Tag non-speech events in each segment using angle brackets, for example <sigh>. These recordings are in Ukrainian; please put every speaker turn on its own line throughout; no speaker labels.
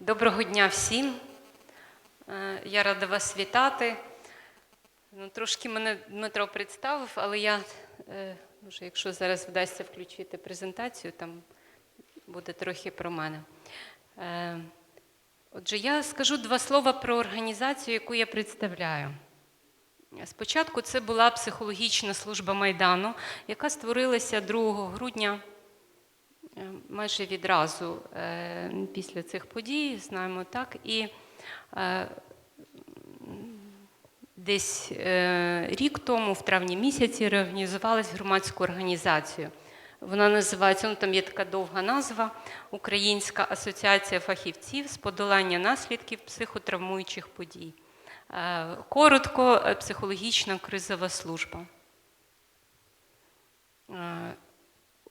Доброго дня всім. Е, Я рада вас вітати. Ну, трошки мене Дмитро представив, але я, е, може, якщо зараз вдасться включити презентацію, там буде трохи про мене. Е, Отже, я скажу два слова про організацію, яку я представляю. Спочатку це була психологічна служба Майдану, яка створилася 2 грудня майже відразу е, після цих подій, знаємо так. І е, десь е, рік тому, в травні місяці, реорганізувалась громадську організацію. Вона називається, ну там є така довга назва Українська асоціація фахівців з подолання наслідків психотравмуючих подій. Коротко, психологічна кризова служба.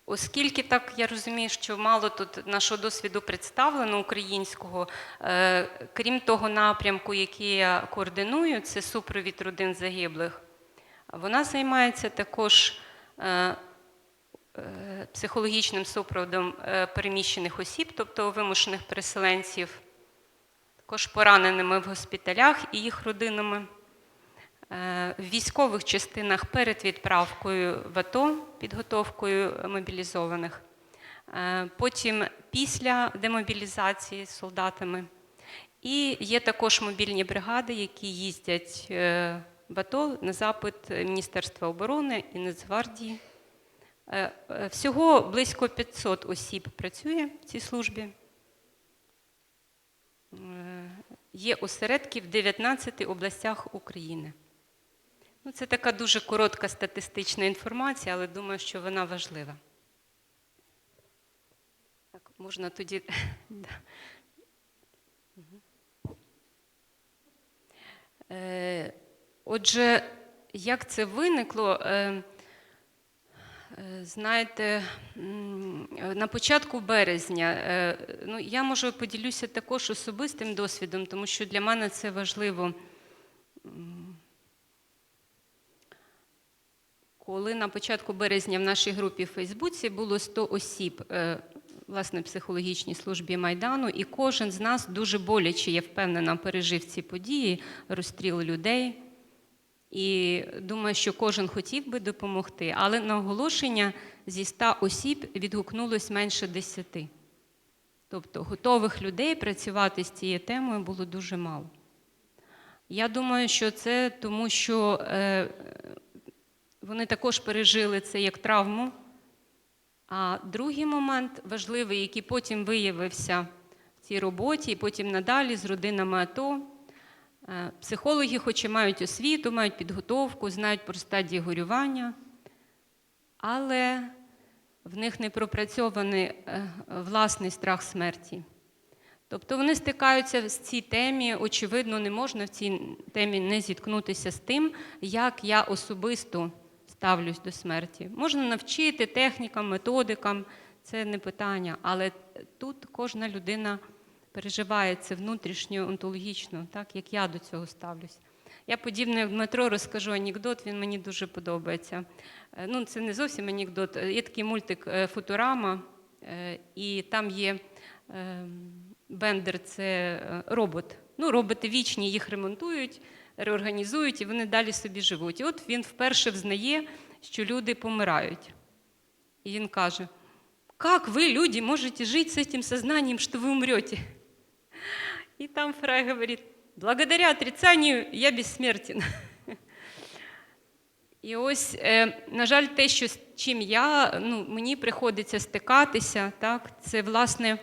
Оскільки так я розумію, що мало тут нашого досвіду представлено українського, е, крім того напрямку, який я координую, це супровід родин загиблих, вона займається також е, е, психологічним супроводом переміщених осіб, тобто вимушених переселенців, також пораненими в госпіталях і їх родинами. Е, В військових частинах перед відправкою в АТО, підготовкою мобілізованих, Е, потім після демобілізації з солдатами. І є також мобільні бригади, які їздять е, в АТО на запит Міністерства оборони і Нацгвардії. Е, е, Всього близько 500 осіб працює в цій службі. Е, Є осередки в 19 областях України. Ну, це така дуже коротка статистична інформація, але думаю, що вона важлива. Так, можна тоді. <laughs> Е, Отже, як це виникло? Е, е, Знаєте, на початку березня, ну, я може поділюся також особистим досвідом, тому що для мене це важливо. Коли на початку березня в нашій групі в Фейсбуці було 100 осіб, е, власне, психологічній службі Майдану, і кожен з нас дуже боляче, я впевнена, пережив ці події, розстріл людей. І думаю, що кожен хотів би допомогти, але на оголошення зі 100 осіб відгукнулось менше 10. Тобто готових людей працювати з цією темою було дуже мало. Я думаю, що це тому, що е, вони також пережили це як травму. А другий момент важливий, який потім виявився в цій роботі, і потім надалі з родинами АТО. Е, Психологи, хоч і мають освіту, мають підготовку, знають про стадії горювання, але в них не пропрацьований е, власний страх смерті. Тобто вони стикаються з цій темі, очевидно, не можна в цій темі не зіткнутися з тим, як я особисто ставлюсь до смерті. Можна навчити технікам, методикам, це не питання, але тут кожна людина переживає це внутрішньо, онтологічно, так як я до цього ставлюсь. Я подібно як Дмитро розкажу анекдот, він мені дуже подобається. Е, Ну, це не зовсім анекдот. Є такий мультик е, Футурама, е, і там є е, Бендер це е, робот. Ну, роботи вічні, їх ремонтують, реорганізують, і вони далі собі живуть. І от він вперше взнає, що люди помирають. І він каже: Как ви, люди, можете жити з цим сознанием, що ви умрете? И там Фрай говорит, благодаря отрицанию я безсмертен. І ось, е, на жаль, те, що з чим я, ну, мені приходиться стикатися, так, це власне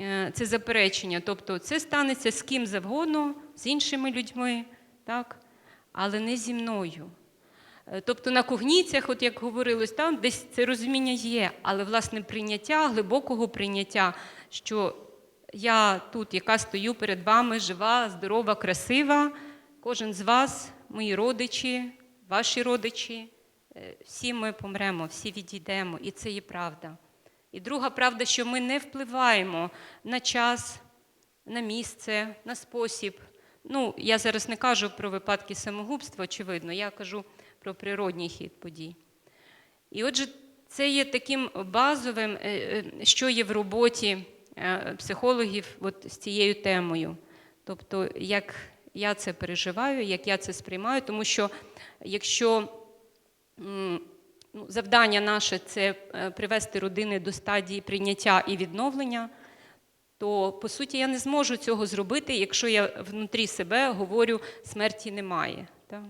е, це заперечення. Тобто це станеться з ким завгодно, з іншими людьми, так, але не зі мною. Е, Тобто на когніціях, от як говорилось, там десь це розуміння є, але власне прийняття, глибокого прийняття, що я тут, яка стою перед вами, жива, здорова, красива, кожен з вас, мої родичі, ваші родичі, е, всі ми помремо, всі відійдемо, і це є правда. І друга правда, що ми не впливаємо на час, на місце, на спосіб. Ну, я зараз не кажу про випадки самогубства, очевидно, я кажу про природній хід подій. І отже, це є таким базовим, е, е, що є в роботі е, психологів от з цією темою. Тобто, як я це переживаю, як я це сприймаю, тому що якщо ну, завдання наше це привести родини до стадії прийняття і відновлення, то по суті я не зможу цього зробити, якщо я внутрі себе говорю, смерті немає. Так?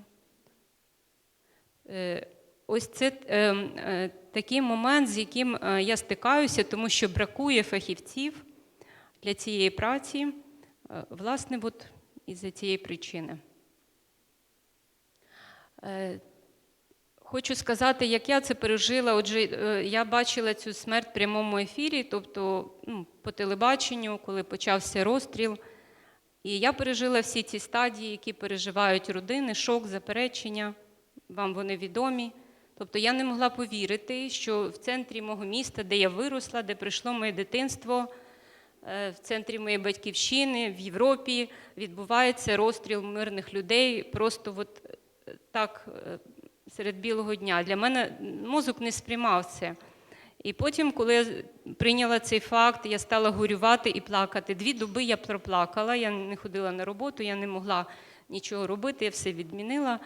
Е, Ось це е, е, такий момент, з яким я стикаюся, тому що бракує фахівців для цієї праці, власне, от із-за цієї причини. Хочу сказати, як я це пережила. Отже, е, я бачила цю смерть в прямому ефірі, тобто ну, по телебаченню, коли почався розстріл. І я пережила всі ці стадії, які переживають родини, шок, заперечення. Вам вони відомі. Тобто я не могла повірити, що в центрі мого міста, де я виросла, де прийшло моє дитинство, е, в центрі моєї батьківщини, в Європі відбувається розстріл мирних людей. Просто от е, так серед білого дня. Для мене мозок не сприймав це. І потім, коли я прийняла цей факт, я стала горювати і плакати. Дві доби я проплакала, я не ходила на роботу, я не могла нічого робити, я все відмінила.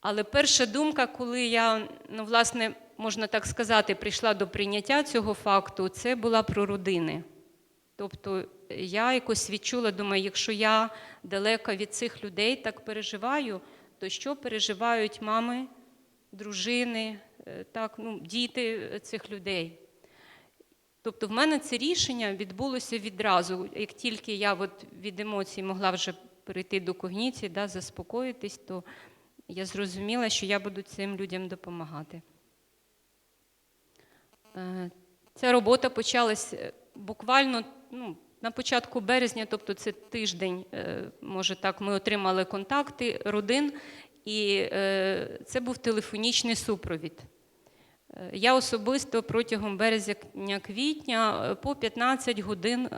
Але перша думка, коли я, ну, власне, можна так сказати, прийшла до прийняття цього факту, це була про родини. Тобто я якось відчула, думаю, якщо я далека від цих людей так переживаю, то що переживають мами, дружини, е, так, ну, діти цих людей? Тобто в мене це рішення відбулося відразу. Як тільки я от від емоцій могла вже перейти до когніції, да, заспокоїтись, то я зрозуміла, що я буду цим людям допомагати. Е, Ця робота почалась е, буквально ну, на початку березня, тобто це тиждень, е, може так, ми отримали контакти родин, і е, це був телефонічний супровід. Е, Я особисто протягом березня-квітня по 15 годин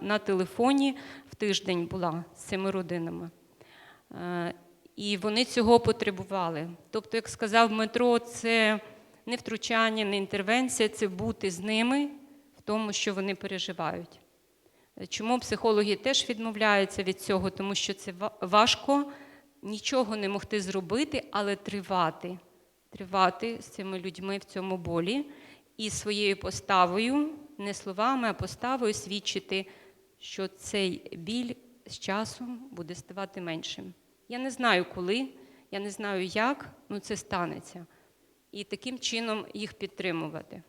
на телефоні в тиждень була з цими родинами. І вони цього потребували. Тобто, як сказав Дмитро, це не втручання, не інтервенція, це бути з ними в тому, що вони переживають. Чому психологи теж відмовляються від цього? Тому що це важко нічого не могти зробити, але тривати. Тривати з цими людьми в цьому болі і своєю поставою, не словами, а поставою свідчити, що цей біль з часом буде ставати меншим. Я не знаю коли, я не знаю як, але це станеться. І таким чином їх підтримувати.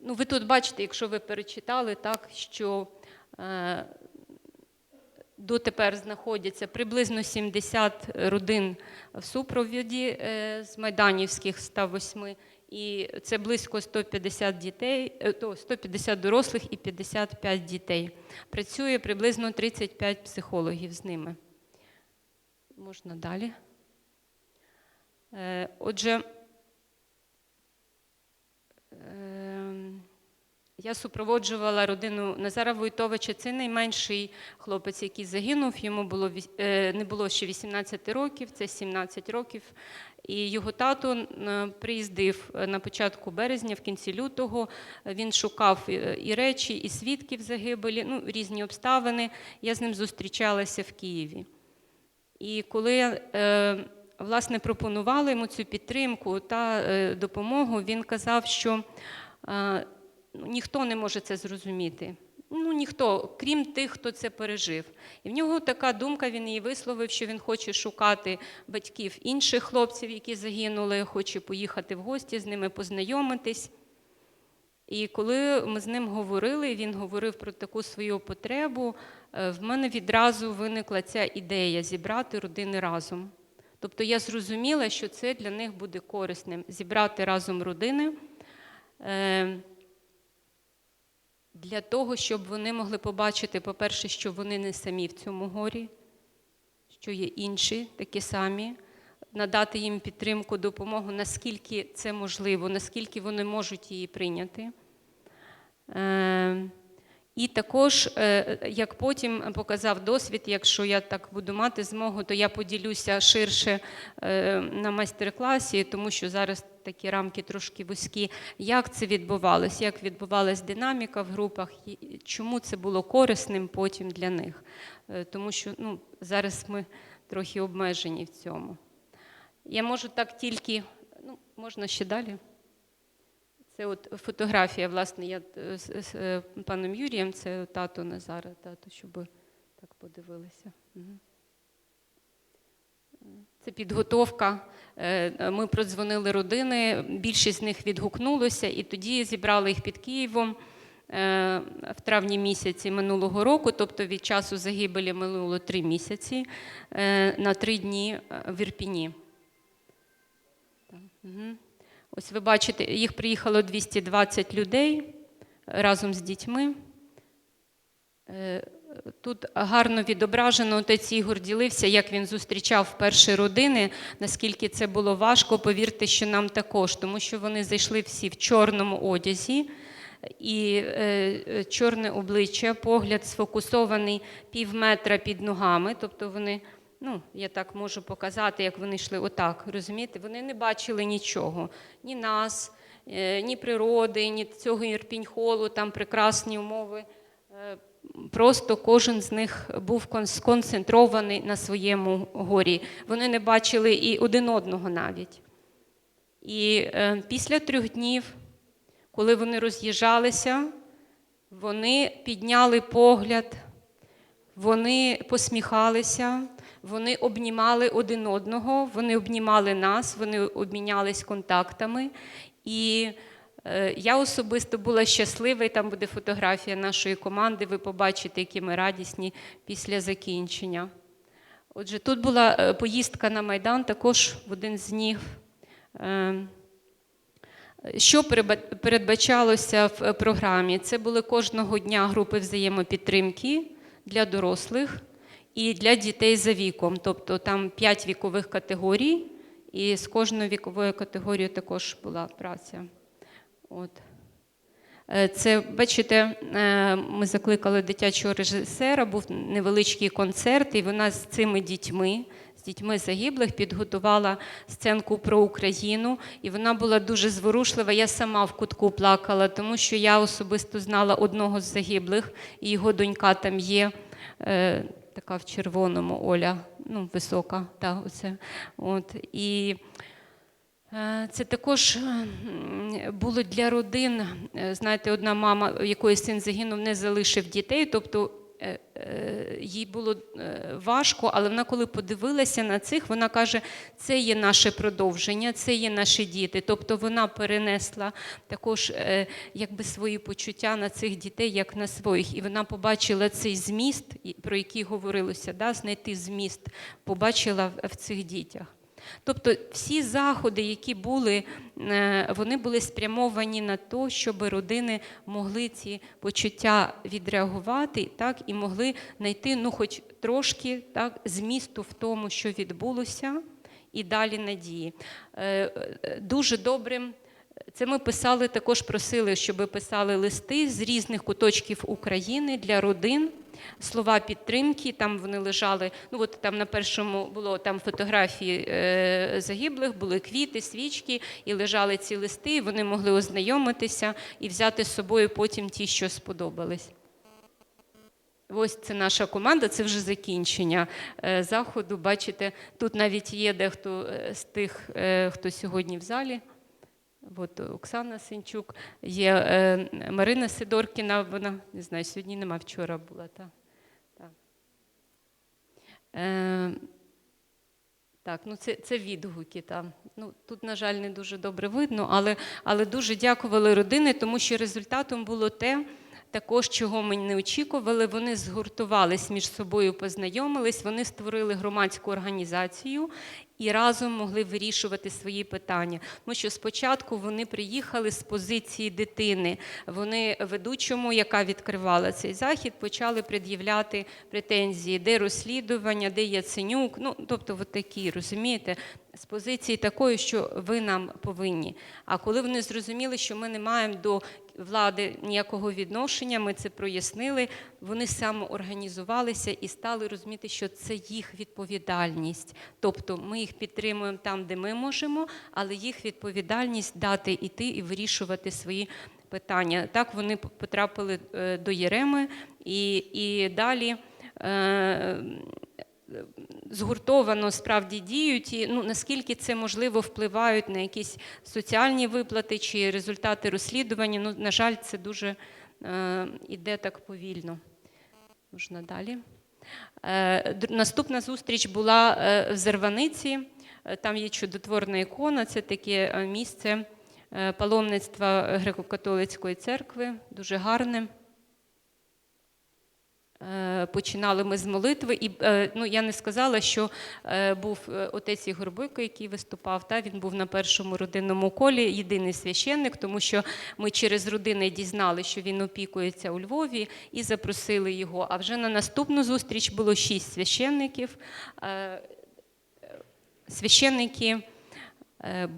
Ну, ви тут бачите, якщо ви перечитали, так, що е, дотепер знаходяться приблизно 70 родин в супроводі е, з майданівських 108, і це близько 150 дітей, е, то 150 дорослих і 55 дітей. Працює приблизно 35 психологів з ними. Можна далі. Е, Отже, я супроводжувала родину Назара Войтовича. Це найменший хлопець, який загинув. Йому було е, не було ще 18 років, це 17 років. І його тато е, приїздив е, на початку березня, в кінці лютого. Він шукав і речі, і свідків загибелі, ну, різні обставини. Я з ним зустрічалася в Києві. І коли власне пропонували йому цю підтримку та допомогу, він казав, що ніхто не може це зрозуміти. Ну, ніхто, крім тих, хто це пережив. І в нього така думка, він її висловив, що він хоче шукати батьків інших хлопців, які загинули, хоче поїхати в гості з ними познайомитись. І коли ми з ним говорили, він говорив про таку свою потребу, е, в мене відразу виникла ця ідея зібрати родини разом. Тобто я зрозуміла, що це для них буде корисним зібрати разом родини е, для того, щоб вони могли побачити, по-перше, що вони не самі в цьому горі, що є інші такі самі, надати їм підтримку, допомогу, наскільки це можливо, наскільки вони можуть її прийняти. Е, І також, е, як потім показав досвід, якщо я так буду мати змогу, то я поділюся ширше е, на майстер-класі, тому що зараз такі рамки трошки вузькі. Як це відбувалося? Як відбувалася динаміка в групах? Чому це було корисним потім для них? Е, Тому що ну, зараз ми трохи обмежені в цьому. Я можу так тільки, ну, можна ще далі. Це от фотографія, власне, я е, з, з е, паном Юрієм, це тато Назара, тато, щоб так подивилися. Мгм. Це підготовка. Е, Ми продзвонили родини, більшість з них відгукнулося, і тоді зібрали їх під Києвом е, в травні місяці минулого року, тобто від часу загибелі минуло три місяці, е, на три дні е, в Ірпіні. Мгм. Ось ви бачите, їх приїхало 220 людей разом з дітьми. Е, Тут гарно відображено, отець Ігор ділився, як він зустрічав перші родини, наскільки це було важко, повірте, що нам також, тому що вони зайшли всі в чорному одязі, і е, е, чорне обличчя, погляд сфокусований пів метра під ногами, тобто вони, ну, я так можу показати, як вони йшли отак, розумієте? Вони не бачили нічого, ні нас, е, ні природи, ні цього Ірпінь-холу, там прекрасні умови. Е, Просто кожен з них був сконцентрований на своєму горі. Вони не бачили і один одного навіть. І е, після трьох днів, коли вони роз'їжджалися, вони підняли погляд, вони посміхалися, вони обнімали один одного, вони обнімали нас, вони обмінялись контактами. І е, я особисто була щаслива, і там буде фотографія нашої команди. Ви побачите, які ми радісні після закінчення. Отже, тут була е, поїздка на Майдан, також в один з днів. Е, що передбачалося в е, програмі? Це були кожного дня групи взаємопідтримки для дорослих і для дітей за віком. Тобто там п'ять вікових категорій, і з кожною віковою категорією також була праця. От. Е, Це, бачите, е, ми закликали дитячого режисера, був невеличкий концерт, і вона з цими дітьми, з дітьми загиблих, підготувала сценку про Україну, і вона була дуже зворушлива. Я сама в кутку плакала, тому що я особисто знала одного з загиблих, і його донька там є. Така в червоному Оля, ну, висока, та, оце. От. І Е, Це також е, було для родин. Е, Знаєте, одна мама, якої син загинув, не залишив дітей, тобто їй було е, важко, але вона, коли подивилася на цих, вона каже: це є наше продовження, це є наші діти. Тобто вона перенесла також е, якби свої почуття на цих дітей, як на своїх. І вона побачила цей зміст, про який говорилося, да, знайти зміст, побачила в цих дітях. Тобто всі заходи, які були, е, вони були спрямовані на те, щоб родини могли ці почуття відреагувати так, і могли знайти ну, хоч трошки так, змісту в тому, що відбулося, і далі надії. Е, е, Дуже добрим. Це ми писали, також просили, щоб писали листи з різних куточків України для родин. Слова підтримки, там вони лежали. Ну от там на першому було там фотографії е, загиблих, були квіти, свічки, і лежали ці листи. і Вони могли ознайомитися і взяти з собою потім ті, що сподобались. Ось це наша команда, це вже закінчення е, заходу. Бачите, тут навіть є дехто е, з тих, хто сьогодні в залі. От Оксана Синчук, є е, Марина Сидоркіна, вона не знаю, сьогодні нема, вчора була. Та, та. Е, так, ну це, це відгуки. Та. Ну, тут, на жаль, не дуже добре видно, але, але дуже дякували родини, тому що результатом було те, також, чого ми не очікували, вони згуртувались між собою, познайомились, вони створили громадську організацію і разом могли вирішувати свої питання. Тому що спочатку вони приїхали з позиції дитини. Вони ведучому, яка відкривала цей захід, почали пред'являти претензії, де розслідування, де Яценюк. Ну, тобто, от такі, розумієте, з позиції такої, що ви нам повинні. А коли вони зрозуміли, що ми не маємо до влади ніякого відношення. Ми це прояснили. Вони самоорганізувалися і стали розуміти, що це їх відповідальність. Тобто ми їх підтримуємо там, де ми можемо, але їх відповідальність дати іти і вирішувати свої питання. Так вони потрапили е, до Єреми і, і далі. е, Згуртовано справді діють, і ну наскільки це можливо впливають на якісь соціальні виплати чи результати розслідування. Ну, на жаль, це дуже е, іде так повільно. Можна далі. Е, наступна зустріч була е, в Зерваниці. Е, Там є чудотворна ікона, це таке е, місце паломництва греко-католицької церкви, дуже гарне. Е, Починали ми з молитви, і е, ну я не сказала, що е, був отець Ігор Бойко, який виступав. Та він був на першому родинному колі, єдиний священник, тому що ми через родини дізнали, що він опікується у Львові, і запросили його. А вже на наступну зустріч було шість священників. Священники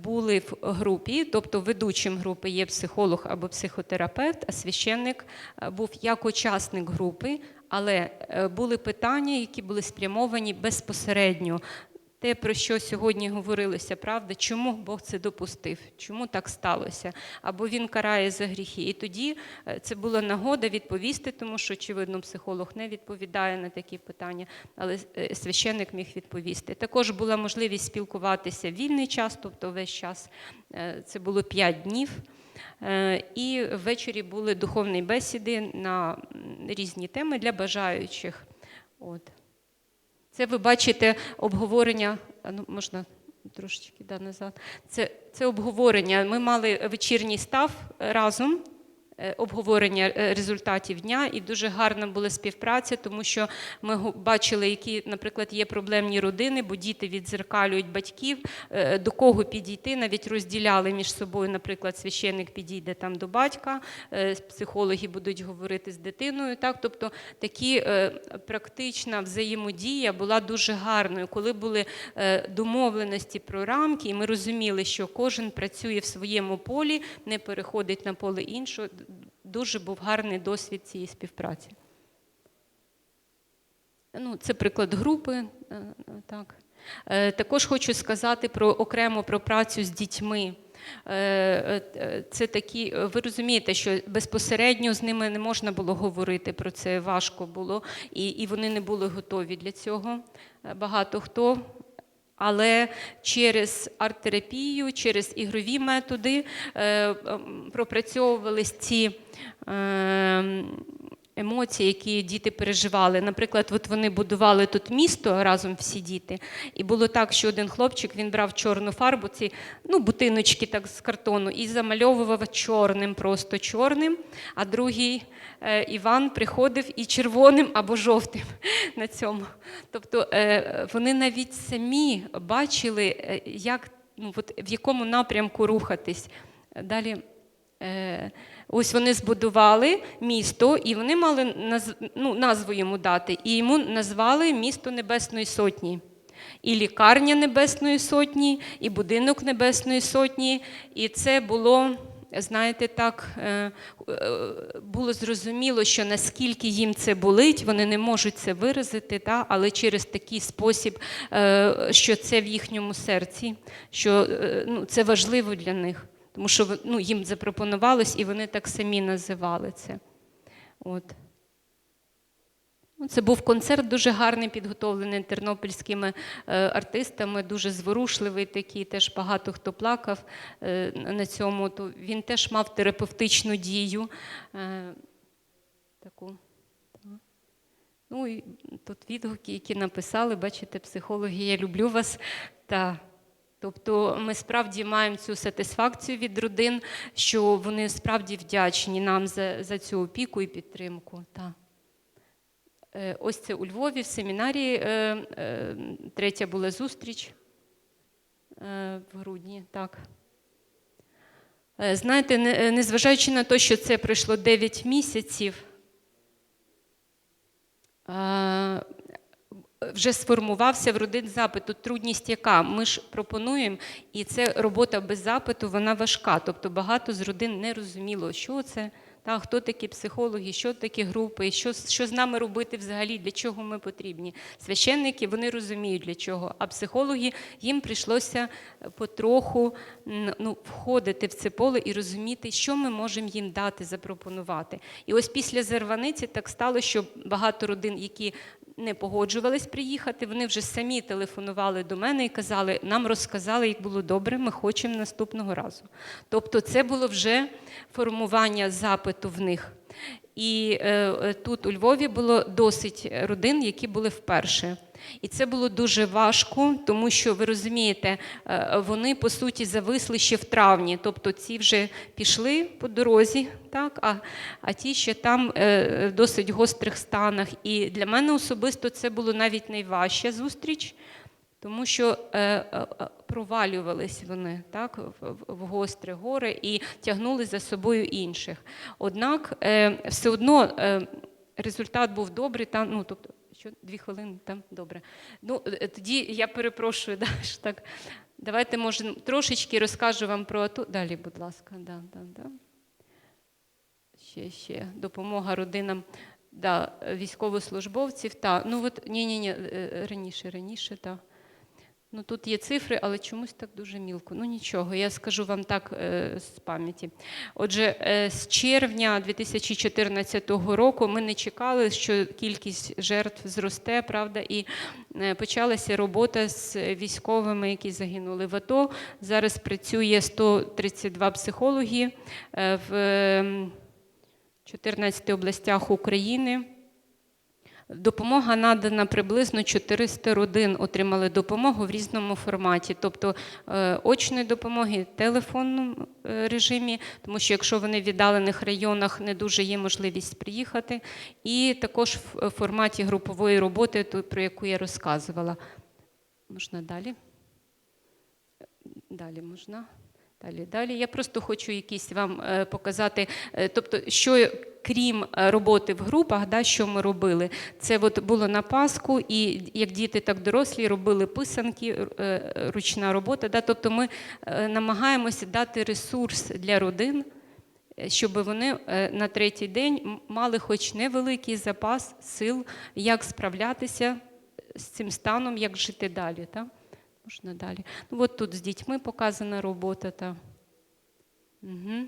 були в групі, тобто ведучим групи є психолог або психотерапевт, а священник е, був як учасник групи, але е, були питання, які були спрямовані безпосередньо. Те, про що сьогодні говорилося, правда, чому Бог це допустив, чому так сталося, або він карає за гріхи. І тоді е, це була нагода відповісти, тому що, очевидно, психолог не відповідає на такі питання, але е, священник міг відповісти. Також була можливість спілкуватися в вільний час, тобто весь час е, це було 5 днів. І ввечері були духовні бесіди на різні теми для бажаючих. От. Це ви бачите обговорення. Ну, можна трошечки да, назад. Це, це обговорення. Ми мали вечірній став разом. Е, Обговорення е, результатів дня, і дуже гарна була співпраця, тому що ми бачили, які, наприклад, є проблемні родини, бо діти відзеркалюють батьків, е, до кого підійти, навіть розділяли між собою. Наприклад, священник підійде там до батька, психологи будуть говорити з дитиною. Так, тобто такі практична взаємодія була дуже гарною, коли були домовленості про рамки, і ми розуміли, що кожен працює в своєму полі, не переходить на поле іншого. Дуже був гарний досвід цієї співпраці. Ну, це приклад групи. е, Так. Е, Також хочу сказати про окремо про працю з дітьми. Е, Це такі, ви розумієте, що безпосередньо з ними не можна було говорити про це, важко було, і, і вони не були готові для цього. Багато хто. Але через арт-терапію, через ігрові методи е, пропрацьовувались ці е, емоції, які діти переживали. Наприклад, от вони будували тут місто разом всі діти, і було так, що один хлопчик він брав чорну фарбу, ці ну, бутиночки так з картону, і замальовував чорним, просто чорним. А другий е, Іван приходив і червоним або жовтим <laughs> на цьому. Тобто е, вони навіть самі бачили, е, як, ну, от, в якому напрямку рухатись. Далі. Е, Ось вони збудували місто, і вони мали ну, назву йому дати. І йому назвали місто Небесної Сотні. І лікарня Небесної Сотні, і будинок Небесної Сотні. І це було, знаєте, так, е, е, було зрозуміло, що наскільки їм це болить, вони не можуть це виразити, та, але через такий спосіб, е, що це в їхньому серці, що ну, це важливо для них. Тому що ну, їм запропонувалось, і вони так самі називали це. От. Це був концерт дуже гарний, підготовлений тернопільськими е, артистами, дуже зворушливий такий, теж багато хто плакав е, на цьому. То він теж мав терапевтичну дію. Е, таку. Ну і тут відгуки, які написали, бачите, психологи, я люблю вас. Та Тобто ми справді маємо цю сатисфакцію від родин, що вони справді вдячні нам за, за цю опіку і підтримку. Та. Е, Ось це у Львові, в семінарії е, е, третя була зустріч в грудні. Так. Знаєте, незважаючи на те, що це пройшло 9 місяців, вже сформувався в родин запит. Тут трудність яка? Ми ж пропонуємо, і це робота без запиту, вона важка. Тобто багато з родин не розуміло, що це. Та, хто такі психологи, що такі групи, що, що з нами робити взагалі, для чого ми потрібні. Священники вони розуміють для чого, а психологи їм прийшлося потроху ну, входити в це поле і розуміти, що ми можемо їм дати, запропонувати. І ось після Зарваниці так стало, що багато родин, які не погоджувались приїхати, вони вже самі телефонували до мене і казали, нам розказали, як було добре, ми хочемо наступного разу. Тобто це було вже формування запиту в них. І е, е, тут у Львові було досить родин, які були вперше. І це було дуже важко, тому що ви розумієте, е, вони по суті зависли ще в травні. Тобто ці вже пішли по дорозі, так, а, а ті ще там е, в досить гострих станах. І для мене особисто це було навіть найважча зустріч, тому що провалювались вони так, в, гостре горе і тягнули за собою інших. Однак е, все одно е, результат був добрий. Там, ну, тобто, що дві хвилини там добре. Ну, е, тоді я перепрошую, <laughs> да, так. Давайте, може, трошечки розкажу вам про АТО. Далі, будь ласка, да, да, да. Ще, ще допомога родинам да, військовослужбовців. Та, ну от, ні, ні, ні, раніше, раніше, так. Ну, тут є цифри, але чомусь так дуже мілко. Ну нічого, я скажу вам так е, з пам'яті. Отже, е, з червня 2014 року ми не чекали, що кількість жертв зросте, правда, і е, почалася робота з військовими, які загинули в АТО. Зараз працює 132 психологи в е, 14 областях України. Допомога надана приблизно 400 родин отримали допомогу в різному форматі, тобто е, очної допомоги, телефонному е, режимі, тому що якщо вони в віддалених районах не дуже є можливість приїхати, і також в форматі групової роботи, про яку я розказувала. Можна далі? Далі можна. Далі, далі. Я просто хочу якісь вам е, показати, е, тобто, що крім е, роботи в групах, да, що ми робили. Це от було на Пасху, і як діти, так дорослі робили писанки, ручна робота. Да, тобто ми намагаємося дати ресурс для родин, щоб вони на третій день мали хоч невеликий запас сил, як справлятися з цим станом, як жити далі. Так? Можна далі. Ну, от тут з дітьми показана робота. Та. Угу.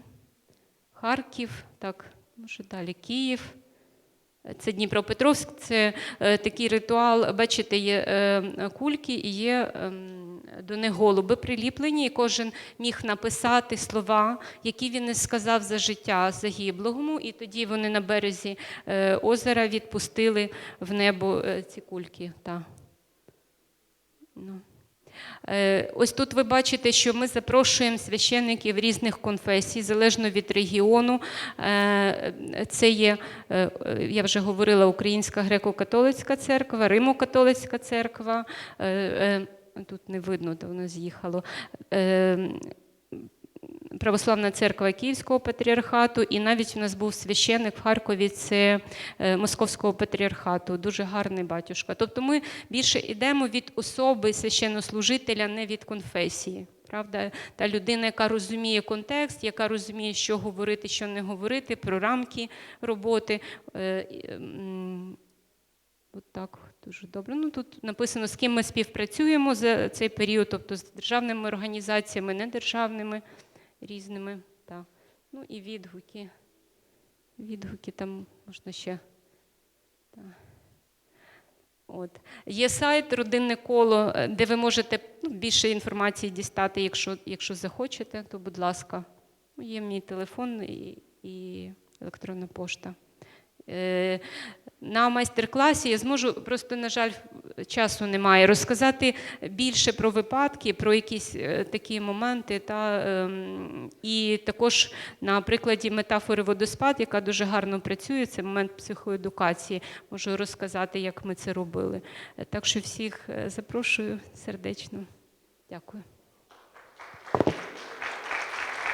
Харків, так, може далі Київ. Це Дніпропетровськ, це е, такий ритуал. Бачите, є е, кульки і є ем, до них голуби приліплені, і кожен міг написати слова, які він не сказав за життя загиблому, і тоді вони на березі е, озера відпустили в небо е, ці кульки. Та. Ну. Е, Ось тут ви бачите, що ми запрошуємо священників різних конфесій, залежно від регіону. Е, Це є, е, я вже говорила, Українська греко-католицька церква, Римо-католицька церква. Тут не видно, то воно з'їхало. Православна церква Київського патріархату, і навіть у нас був священник в Харкові, це е, Московського патріархату, дуже гарний батюшка. Тобто ми більше йдемо від особи священнослужителя, не від конфесії. Правда, та людина, яка розуміє контекст, яка розуміє, що говорити, що не говорити, про рамки роботи. Е, От так, дуже добре. Ну тут написано, з ким ми співпрацюємо за цей період, тобто з державними організаціями, недержавними різними. Так. Ну і відгуки. Відгуки там можна ще. Та. От. Є сайт Родинне коло, е, де ви можете ну, більше інформації дістати, якщо, якщо захочете, то будь ласка. Є мій телефон і, і електронна пошта. Е, На майстер-класі я зможу, просто, на жаль, часу немає, розказати більше про випадки, про якісь е, такі моменти. Та, ем, і також на прикладі метафори водоспад, яка дуже гарно працює, це момент психоедукації, можу розказати, як ми це робили. Е, Так що всіх запрошую сердечно. Дякую.